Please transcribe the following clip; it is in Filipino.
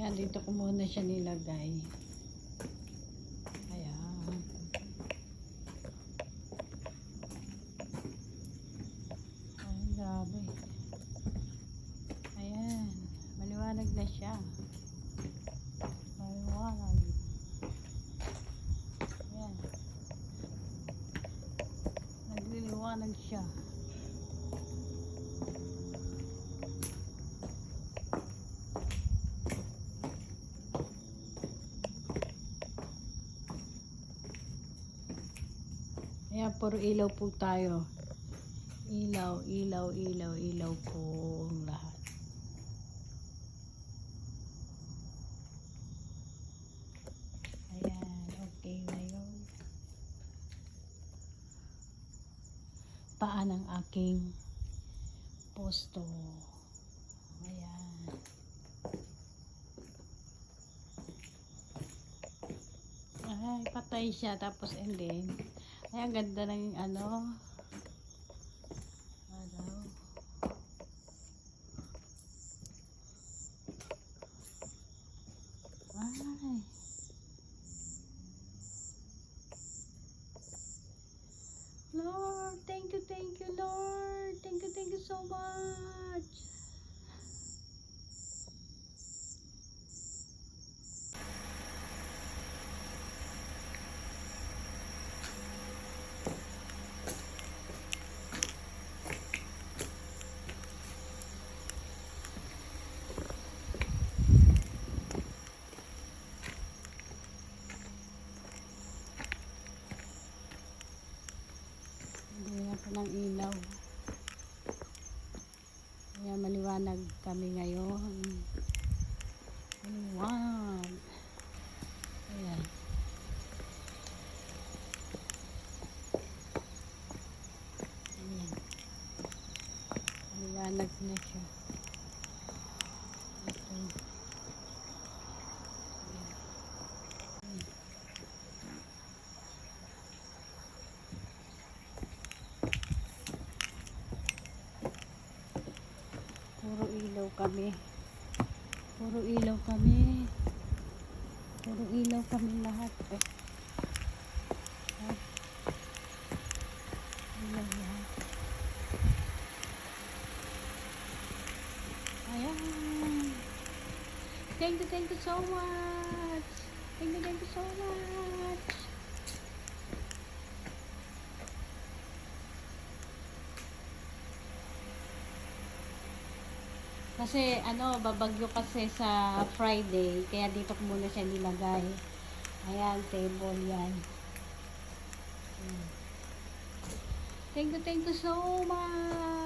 Ayan, dito ko muna siya nilagay. Ayan. Ay, grabe. Ayan. Maliwanag na siya. Maliwanag. Ayan. Nagliliwanag siya. Ayan, puro ilaw po tayo. Ilaw, ilaw, ilaw, ilaw po ang lahat. Okay na yun. Paan ang aking posto. Ayan. Ay, patay siya. Tapos, and then, ay, ang ganda ng ano. Ano. Ay. Lord, thank you, thank you, Lord. Thank you, thank you so much. Hindi na po ng ilaw. Kaya maliwanag kami ngayon. Maliwanag. Ayan. Ayan. Maliwanag na siya. Ito. Ayan. Puro ilaw kami. Puro ilaw kami. Puro ilaw kami lahat. Eh. Ilaw lahat. Thank you, thank you so much. Thank you, thank you so much. Kasi ano, babagyo kasi sa Friday, kaya dito ko muna siya nilagay. Ayan, table yan. Thank you, thank you so much.